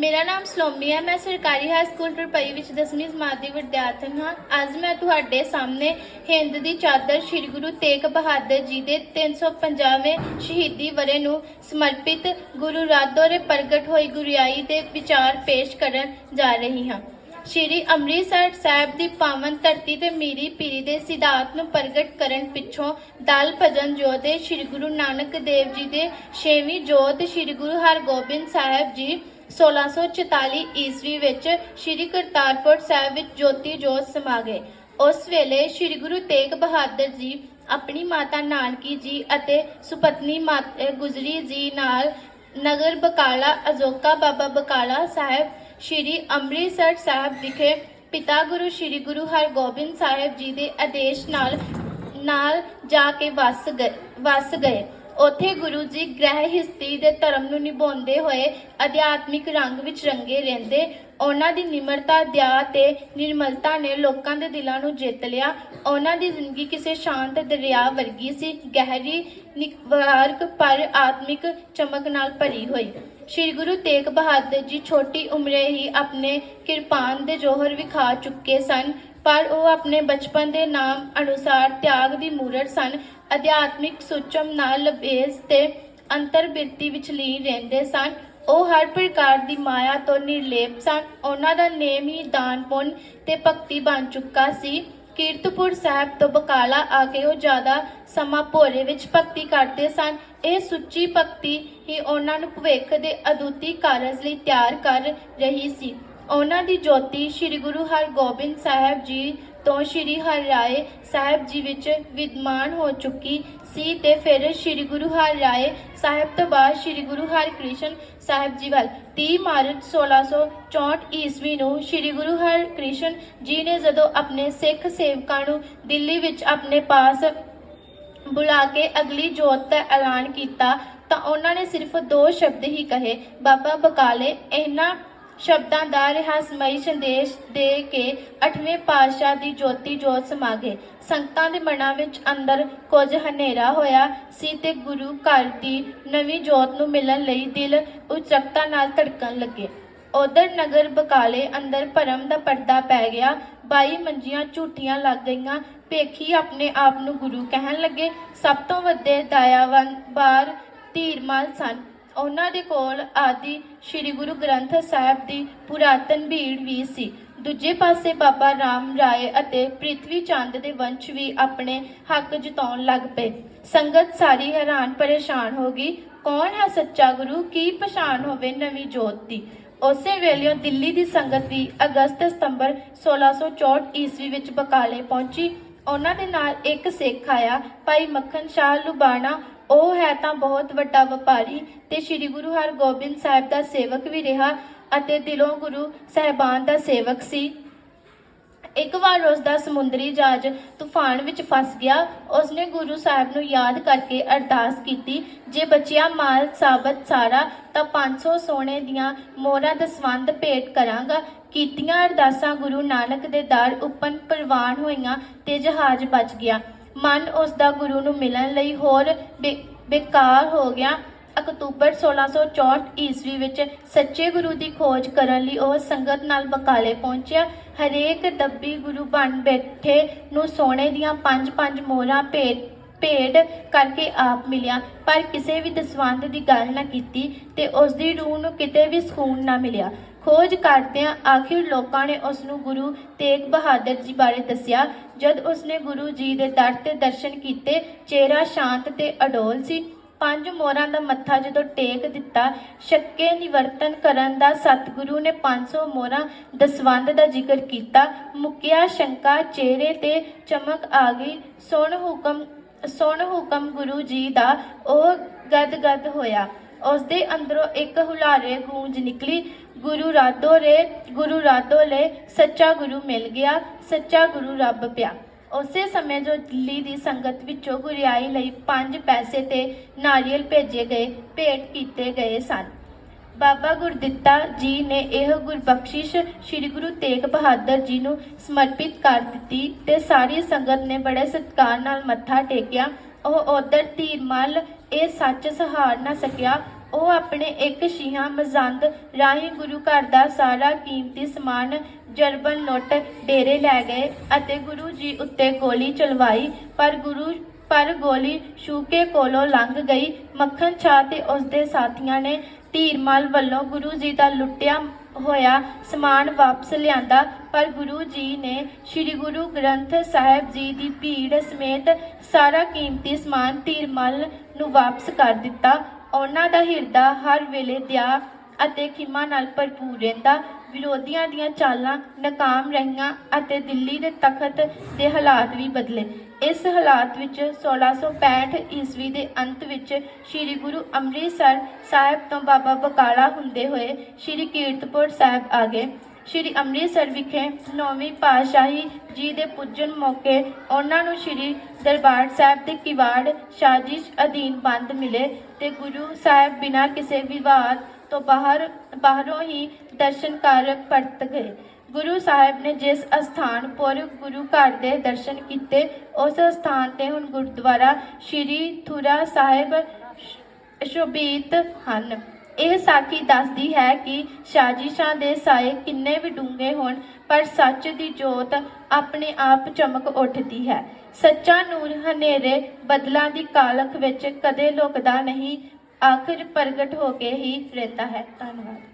ਮੇਰਾ ਨਾਮ ਸਲੋਮੀ ਹੈ, ਮੈਂ ਸਰਕਾਰੀ ਹਾਈ ਸਕੂਲ ਟਰਪਈ ਵਿੱਚ 10ਵੀਂ ਜਮਾਤ ਦੀ ਵਿਦਿਆਰਥਣ ਹਾਂ। ਅੱਜ ਮੈਂ ਤੁਹਾਡੇ ਸਾਹਮਣੇ ਹਿੰਦ ਦੀ ਚਾਦਰ ਸ੍ਰੀ ਗੁਰੂ ਤੇਗ ਬਹਾਦਰ ਜੀ ਦੇ 350ਵੇਂ ਸ਼ਹੀਦੀ ਵਰੇ ਨੂੰ ਸਮਰਪਿਤ ਗੁਰੂ ਰਾਦੋਰੇ ਪ੍ਰਗਟ ਹੋਈ ਗੁਰਿਆਈ ਦੇ ਵਿਚਾਰ ਪੇਸ਼ ਕਰਨ ਜਾ ਰਹੀ ਹਾਂ। ਸ਼੍ਰੀ ਅੰਮ੍ਰਿਤਸਰ ਸਾਹਿਬ ਦੀ ਪਾਵਨ ਧਰਤੀ ਤੇ ਮੀਰੀ ਪੀਰੀ ਦੇ ਸਿਧਾਂਤ ਨੂੰ ਪ੍ਰਗਟ ਕਰਨ ਪਿੱਛੋਂ ਦਲ ਭਜਨ ਜੋਧੇ ਸ਼੍ਰੀ ਗੁਰੂ ਨਾਨਕ ਦੇਵ ਜੀ ਦੇ ਛੇਵੀਂ ਜੋਤ ਸ਼੍ਰੀ ਗੁਰੂ ਹਰਗੋਬਿੰਦ ਸਾਹਿਬ ਜੀ 1644 ਈਸਵੀ ਵਿੱਚ ਸ਼੍ਰੀ ਕਰਤਾਰਪੁਰ ਸਾਹਿਬ ਵਿੱਚ ਜੋਤੀ ਜੋਤ ਸਮਾ ਗਏ ਉਸ ਵੇਲੇ ਸ਼੍ਰੀ ਗੁਰੂ ਤੇਗ ਬਹਾਦਰ ਜੀ ਆਪਣੀ ਮਾਤਾ ਨਾਨਕੀ ਜੀ ਅਤੇ ਸੁਪਤਨੀ ਮਾਤਾ ਗੁਜਰੀ ਜੀ ਨਾਲ ਨਗਰ ਬਕਾਲਾ, ਅਜੋਕਾ ਬਾਬਾ ਬਕਾਲਾ ਸਾਹਿਬ, ਸ਼੍ਰੀ ਅੰਮ੍ਰਿਤਸਰ ਸਾਹਿਬ ਵਿਖੇ ਪਿਤਾ ਗੁਰੂ ਸ਼੍ਰੀ ਗੁਰੂ ਹਰਗੋਬਿੰਦ ਸਾਹਿਬ ਜੀ ਦੇ ਆਦੇਸ਼ ਨਾਲ ਨਾਲ ਜਾ ਕੇ ਵਸ ਗਏ ਵਸ ਗਏ। ਉੱਥੇ ਗੁਰੂ ਜੀ ਗ੍ਰਹਿ ਹਿਸਤੀ ਦੇ ਧਰਮ ਨੂੰ ਨਿਭਾਉਂਦੇ ਹੋਏ ਅਧਿਆਤਮਿਕ ਰੰਗ ਵਿੱਚ ਰੰਗੇ ਰਹਿੰਦੇ। ਉਹਨਾਂ ਦੀ ਨਿਮਰਤਾ ਦਿਆ ਤੇ ਨਿਰਮਲਤਾ ਨੇ ਲੋਕਾਂ ਦੇ ਦਿਲਾਂ ਨੂੰ ਜਿੱਤ ਲਿਆ। ਉਹਨਾਂ ਦੀ ਜ਼ਿੰਦਗੀ ਕਿਸੇ ਸ਼ਾਂਤ ਦਰਿਆ ਵਰਗੀ ਸੀ। ਗਹਿਰੀ ਨਿਵਾਰਕ ਪਰ ਆਤਮਿਕ ਚਮਕ ਨਾਲ ਭਰੀ ਹੋਈ। ਸ਼੍ਰੀ ਗੁਰੂ ਤੇਗ ਬਹਾਦਰ ਜੀ ਛੋਟੀ ਉਮਰੇ ਹੀ ਆਪਣੇ ਕਿਰਪਾਨ ਦੇ ਜੋਹਰ ਵਿਖਾ ਚੁੱਕੇ ਸਨ। ਪਰ ਉਹ ਆਪਣੇ ਬਚਪਨ ਦੇ ਨਾਮ ਅਨੁਸਾਰ ਤਿਆਗ ਦੀ ਮੂਰਤ ਸਨ। ਅਧਿਆਤਮਿਕ ਸੁਚਮ ਨਾਲ ਲਬੇਸ ਤੇ ਅੰਤਰਬਿਰਤੀ ਵਿੱਚ ਲੀਨ ਰਹਿੰਦੇ ਸਨ। ਉਹ ਹਰ ਪ੍ਰਕਾਰ ਦੀ ਮਾਇਆ ਤੋਂ ਨਿਰਲੇਪ ਸਨ। ਉਹਨਾਂ ਦਾ ਨੇਮ ਹੀ ਦਾਨ ਪੁੰਨ ਤੇ ਭਗਤੀ ਬਣ ਚੁੱਕਾ ਸੀ। ਕੀਰਤਪੁਰ ਸਾਹਿਬ ਤੋਂ ਬਕਾਲਾ ਆ ਕੇ ਉਹ ਜ਼ਿਆਦਾ ਸਮਾਂ ਭੋਰੇ ਵਿੱਚ ਭਗਤੀ ਕਰਦੇ ਸਨ। ਇਹ ਸੁੱਚੀ ਭਗਤੀ ਹੀ ਉਹਨਾਂ ਨੂੰ ਭਵਿੱਖ ਦੇ ਅਦੁੱਤੀ ਕਾਰਜ ਲਈ ਤਿਆਰ ਕਰ ਰਹੀ ਸੀ। ਉਹਨਾਂ ਦੀ ਜੋਤੀ ਸ੍ਰੀ ਗੁਰੂ ਹਰਗੋਬਿੰਦ ਸਾਹਿਬ ਜੀ ਤੋਂ ਸ੍ਰੀ ਹਰਿਰਾਏ ਸਾਹਿਬ ਜੀ ਵਿੱਚ ਵਿਦਮਾਨ ਹੋ ਚੁੱਕੀ ਸੀ ਤੇ ਫਿਰ ਸ੍ਰੀ ਗੁਰੂ ਹਰਿਰਾਏ ਸਾਹਿਬ ਤੋਂ ਬਾਅਦ ਸ੍ਰੀ ਗੁਰੂ ਹਰਕ੍ਰਿਸ਼ਨ ਸਾਹਿਬ ਜੀ ਵੱਲ 30 ਮਾਰਚ 1664 ਈਸਵੀ ਨੂੰ ਸ੍ਰੀ ਗੁਰੂ ਹਰਿਕ੍ਰਿਸ਼ਨ ਜੀ ਨੇ ਜਦੋਂ ਆਪਣੇ ਸਿੱਖ ਸੇਵਕਾਂ ਨੂੰ ਦਿੱਲੀ ਵਿੱਚ ਆਪਣੇ ਪਾਸ ਬੁਲਾ ਕੇ ਅਗਲੀ ਜੋਤ ਦਾ ਐਲਾਨ ਕੀਤਾ ਤਾਂ ਉਹਨਾਂ ਨੇ ਸਿਰਫ ਦੋ ਸ਼ਬਦ ਹੀ ਕਹੇ, ਬਾਬਾ ਬਕਾਲੇ, ਇਹਨਾਂ ਸ਼ਬਦਾਂ ਦਾ ਰਹੱਸਮਈ ਸੰਦੇਸ਼ ਦੇ ਕੇ ਅਠਵੇਂ ਪਾਤਸ਼ਾਹ ਦੀ ਜੋਤੀ ਜੋਤ ਸਮਾ ਗਏ ਸੰਗਤਾਂ ਦੇ ਮਨਾਂ ਵਿੱਚ ਅੰਦਰ ਕੁਝ ਹਨੇਰਾ ਹੋਇਆ ਸੀ ਤੇ ਗੁਰੂ ਘਰ ਦੀ ਨਵੀਂ ਜੋਤ ਨੂੰ ਮਿਲਣ ਲਈ ਦਿਲ ਉਚਕਤਾ ਨਾਲ ਧੜਕਣ ਲੱਗੇ। ਉਧਰ ਨਗਰ ਬਕਾਲੇ ਅੰਦਰ ਭਰਮ ਦਾ ਪਰਦਾ ਪੈ ਗਿਆ। ਬਾਈ ਮੰਜੀਆਂ ਝੂਠੀਆਂ ਲੱਗ ਗਈਆਂ। ਭੇਖੀ ਆਪਣੇ ਆਪ ਨੂੰ ਗੁਰੂ ਕਹਿਣ ਲੱਗੇ। ਸਭ ਤੋਂ ਵੱਡੇ ਦਇਆਵਾਨ ਬਾਰ ਧੀਰਮਲ ਸਨ। ਉਹਨਾਂ ਦੇ ਕੋਲ ਆਦਿ ਸ੍ਰੀ ਗੁਰੂ ਗ੍ਰੰਥ ਸਾਹਿਬ ਦੀ ਪੁਰਾਤਨ ਭੀੜ ਵੀ ਸੀ। ਦੂਜੇ ਪਾਸੇ ਬਾਬਾ ਰਾਮ ਰਾਏ ਅਤੇ ਪ੍ਰਿਥਵੀ ਚੰਦ ਦੇ ਵੰਸ਼ ਵੀ ਆਪਣੇ ਹੱਕ ਜਤਾਉਣ ਲੱਗ ਪਏ। ਸੰਗਤ ਸਾਰੀ ਹੈਰਾਨ ਪਰੇਸ਼ਾਨ ਹੋ ਗਈ, ਕੌਣ ਹੈ ਸੱਚਾ ਗੁਰੂ, ਕੀ ਪਛਾਣ ਹੋਵੇ ਨਵੀਂ ਜੋਤ ਦੀ? ਉਸੇ ਵੇਲੇ ਦਿੱਲੀ ਦੀ ਸੰਗਤ ਵੀ ਅਗਸਤ ਸਤੰਬਰ 1664 ਈਸਵੀ ਵਿੱਚ ਬਕਾਲੇ ਪਹੁੰਚੀ। ਉਹਨਾਂ ਦੇ ਨਾਲ ਇੱਕ ਸਿੱਖ ਆਇਆ, ਭਾਈ ਮੱਖਣ ਸ਼ਾਹ ਲੁਬਾਣਾ ਉਹ ਹੈ ਤਾਂ ਬਹੁਤ ਵੱਡਾ ਵਪਾਰੀ ਤੇ ਸ੍ਰੀ ਗੁਰੂ ਹਰਗੋਬਿੰਦ ਸਾਹਿਬ ਦਾ ਸੇਵਕ ਵੀ ਰਿਹਾ ਅਤੇ ਦਿਲੋਂ ਗੁਰੂ ਸਹਿਬਾਨ ਦਾ ਸੇਵਕ ਸੀ। ਇੱਕ ਵਾਰ ਉਸ ਦਾ ਸਮੁੰਦਰੀ ਜਹਾਜ਼ ਤੂਫਾਨ ਵਿੱਚ ਫਸ ਗਿਆ। ਉਸਨੇ ਗੁਰੂ ਸਾਹਿਬ ਨੂੰ ਯਾਦ ਕਰਕੇ ਅਰਦਾਸ ਕੀਤੀ, ਜੇ ਬਚਿਆ ਮਾਲ ਸਾਬਤ ਸਾਰਾ, ਤਾਂ 500 ਸੋਨੇ ਦੀਆਂ ਮੋਹਰਾਂ ਦਸਵੰਦ ਭੇਟ ਕਰਾਂਗਾ। ਕੀਤੀਆਂ ਅਰਦਾਸਾਂ ਗੁਰੂ ਨਾਨਕ ਦੇ ਦਰ ਉੱਪਰ ਪ੍ਰਵਾਨ ਹੋਈਆਂ ਤੇ ਜਹਾਜ਼ ਬਚ ਗਿਆ। ਮਨ ਉਸ ਦਾ ਗੁਰੂ ਨੂੰ ਮਿਲਣ ਲਈ ਹੋਰ ਬੇ- ਬੇਕਾਰ ਹੋ ਗਿਆ। ਅਕਤੂਬਰ 1664 ਈਸਵੀ ਵਿੱਚ ਸੱਚੇ ਗੁਰੂ ਦੀ ਖੋਜ ਕਰਨ ਲਈ ਉਹ ਸੰਗਤ ਨਾਲ ਬਕਾਲੇ ਪਹੁੰਚਿਆ। ਹਰੇਕ ਦੱਬੀ ਗੁਰੂ ਬਣ ਬੈਠੇ ਨੂੰ ਸੋਨੇ ਦੀਆਂ ਪੰਜ ਪੰਜ ਮੋਹਰਾਂ ਭੇਟ ਭੇਡ ਕਰਕੇ ਆਪ ਮਿਲਿਆ, ਪਰ ਕਿਸੇ ਵੀ ਦਸਵੰਧ ਦੀ ਗੱਲ ਨਾ ਕੀਤੀ ਤੇ ਉਸ ਦੀ ਰੂਹ ਨੂੰ ਕਿਤੇ ਵੀ ਸਕੂਨ ਨਾ ਮਿਲਿਆ। ਖੋਜ ਕਰਦਿਆਂ ਆਖਿਰ ਲੋਕਾਂ ਨੇ ਉਸ ਨੂੰ ਗੁਰੂ ਤੇਗ ਬਹਾਦਰ ਜੀ ਬਾਰੇ ਦੱਸਿਆ। ਜਦ ਉਸਨੇ ਗੁਰੂ ਜੀ ਦੇ ਦਰ ਤੇ ਦਰਸ਼ਨ ਕੀਤੇ, ਚਿਹਰਾ ਸ਼ਾਂਤ ਤੇ ਅਡੋਲ ਸੀ। ਪੰਜ ਮੋਹਰਾਂ ਦਾ ਮੱਥਾ ਜਦੋਂ ਟੇਕ ਦਿੱਤਾ, ਸ਼ੱਕੇ ਨਿਵਰਤਨ ਕਰਨ ਦਾ ਸਤਿਗੁਰੂ ਨੇ 500 ਮੋਹਰਾਂ ਦਸਵੰਧ ਦਾ ਜ਼ਿਕਰ ਕੀਤਾ। ਮੁਕਿਆ ਸ਼ੰਕਾ ਚਿਹਰੇ ਤੇ ਚਮਕ ਆ ਗਈ। ਸੁਣ ਹੁਕਮ ਸੁਣ ਹੁਕਮ ਗੁਰੂ ਜੀ ਦਾ, ਉਹ ਗਦਗਦ ਹੋਇਆ। ਉਸ ਦੇ ਅੰਦਰੋਂ ਇੱਕ ਹੁਲਾਰੇ ਗੂੰਜ ਨਿਕਲੀ। ਗੁਰੂ ਰਾਤੋ ਰੇ, ਗੁਰੂ ਰਾਤੋ ਲੈ, ਸੱਚਾ ਗੁਰੂ ਮਿਲ ਗਿਆ, ਸੱਚਾ ਗੁਰੂ ਰੱਬ ਪਿਆ। ਉਸੇ ਸਮੇਂ ਜੋ ਦਿੱਲੀ ਦੀ ਸੰਗਤ ਵਿੱਚੋਂ ਗੁਰਿਆਈ ਲਈ 5 ਪੈਸੇ ਤੇ ਨਾਰੀਅਲ ਭੇਜੇ ਗਏ, ਭੇਟ ਕੀਤੇ ਗਏ ਸਨ। ਬਾਬਾ ਗੁਰਦਿੱਤਾ ਜੀ ਨੇ ਇਹ ਗੁਰਬਖਸ਼ਿਸ਼ ਸ੍ਰੀ ਗੁਰੂ ਤੇਗ ਬਹਾਦਰ ਜੀ ਨੂੰ ਸਮਰਪਿਤ ਕਰ ਦਿੱਤੀ ਤੇ ਸਾਰੀ ਸੰਗਤ ਨੇ ਬੜੇ ਸਤਿਕਾਰ ਨਾਲ ਮੱਥਾ ਟੇਕਿਆ। ਉਹ ਉਧਰ ਧੀਰਮਲ ਇਹ ਸੱਚ ਸਹਾਰ ਨਾ ਸਕਿਆ ਉਹ ਆਪਣੇ ਇੱਕ ਸ਼ੀਹਾ ਮਜ਼ੰਦ ਰਾਹੀਂ ਗੁਰੂ ਘਰ ਦਾ ਸਾਰਾ ਕੀਮਤੀ ਸਮਾਨ ਜਰਬਨ ਲੁੱਟ ਡੇਰੇ ਲੈ ਗਏ ਅਤੇ ਗੁਰੂ ਜੀ ਉੱਤੇ ਗੋਲੀ ਚਲਵਾਈ, ਪਰ ਗੁਰੂ, ਪਰ ਗੋਲੀ ਸ਼ੂਕੇ ਕੋਲੋਂ ਲੰਘ ਗਈ। ਮੱਖਣ ਛਾ ਤੇ ਉਸਦੇ ਸਾਥੀਆਂ ਨੇ ਧੀਰਮਾਲ ਵੱਲੋਂ ਗੁਰੂ ਜੀ ਦਾ ਲੁੱਟਿਆ ਹੋਇਆ ਸਮਾਨ ਵਾਪਸ ਲਿਆਂਦਾ, ਪਰ ਗੁਰੂ ਜੀ ਨੇ ਸ੍ਰੀ ਗੁਰੂ ਗ੍ਰੰਥ ਸਾਹਿਬ ਜੀ ਦੀ ਭੀੜ ਸਮੇਤ ਸਾਰਾ ਕੀਮਤੀ ਸਮਾਨ ਧੀਰਮਾਲ ਨੂੰ ਵਾਪਸ ਕਰ ਦਿੱਤਾ। ਉਹਨਾਂ ਦਾ ਹਿਰਦਾ ਹਰ ਵੇਲੇ ਦਿਆ ਅਤੇ ਖਿਮਾ ਨਾਲ ਭਰਪੂਰ ਰਹਿੰਦਾ। ਵਿਰੋਧੀਆਂ ਦੀਆਂ ਚਾਲਾਂ ਨਾਕਾਮ ਰਹੀਆਂ ਅਤੇ ਦਿੱਲੀ ਦੇ ਤਖਤ ਦੇ ਹਾਲਾਤ ਵੀ ਬਦਲੇ। ਇਸ ਹਾਲਾਤ ਵਿੱਚ 1665 ਈਸਵੀ ਦੇ ਅੰਤ ਵਿੱਚ ਸ੍ਰੀ ਗੁਰੂ ਅੰਮ੍ਰਿਤਸਰ ਸਾਹਿਬ ਤੋਂ ਬਾਬਾ ਬਕਾਲਾ ਹੁੰਦੇ ਹੋਏ ਸ੍ਰੀ ਕੀਰਤਪੁਰ ਸਾਹਿਬ ਆ ਗਏ। ਸ੍ਰੀ ਅੰਮ੍ਰਿਤਸਰ ਵਿਖੇ ਨੌਵੀਂ ਪਾਤਸ਼ਾਹੀ ਜੀ ਦੇ ਪੁੱਜਣ ਮੌਕੇ ਉਹਨਾਂ ਨੂੰ ਸ੍ਰੀ ਦਰਬਾਰ ਸਾਹਿਬ ਦੇ ਕਿਵਾੜ ਸਾਜ਼ਿਸ਼ ਅਧੀਨ ਬੰਦ ਮਿਲੇ ਤੇ ਗੁਰੂ ਸਾਹਿਬ ਬਿਨਾਂ ਕਿਸੇ ਵਿਵਾਦ ਤੋਂ ਬਾਹਰ, ਬਾਹਰੋਂ ਹੀ ਦਰਸ਼ਨ ਕਰ ਪਰਤ ਗਏ। ਗੁਰੂ ਸਾਹਿਬ ਨੇ ਜਿਸ ਅਸਥਾਨ ਪੁਰ ਗੁਰੂ ਘਰ ਦੇ ਦਰਸ਼ਨ ਕੀਤੇ, ਉਸ ਸਥਾਨ ਤੇ ਹੁਣ ਗੁਰਦੁਆਰਾ ਸ੍ਰੀ ਥੁਰਾ ਸਾਹਿਬ ਸ਼- ਹਨ। ਇਹ ਸਾਖੀ ਦੱਸਦੀ ਹੈ ਕਿ ਸਾਜ਼ਿਸ਼ਾਂ ਦੇ ਸਾਏ ਕਿੰਨੇ ਵੀ ਡੂੰਘੇ ਹੋਣ, ਪਰ ਸੱਚ ਦੀ ਜੋਤ ਆਪਣੇ ਆਪ ਚਮਕ ਉੱਠਦੀ ਹੈ। ਸੱਚਾ ਨੂਰ ਹਨੇਰੇ ਬਦਲਾਂ ਦੀ ਕਾਲਖ ਵਿੱਚ ਕਦੇ ਲੁਕਦਾ ਨਹੀਂ, ਆਖਿਰ ਪ੍ਰਗਟ ਹੋ ਕੇ ਹੀ ਰਹਿੰਦਾ ਹੈ। ਧੰਨਵਾਦ।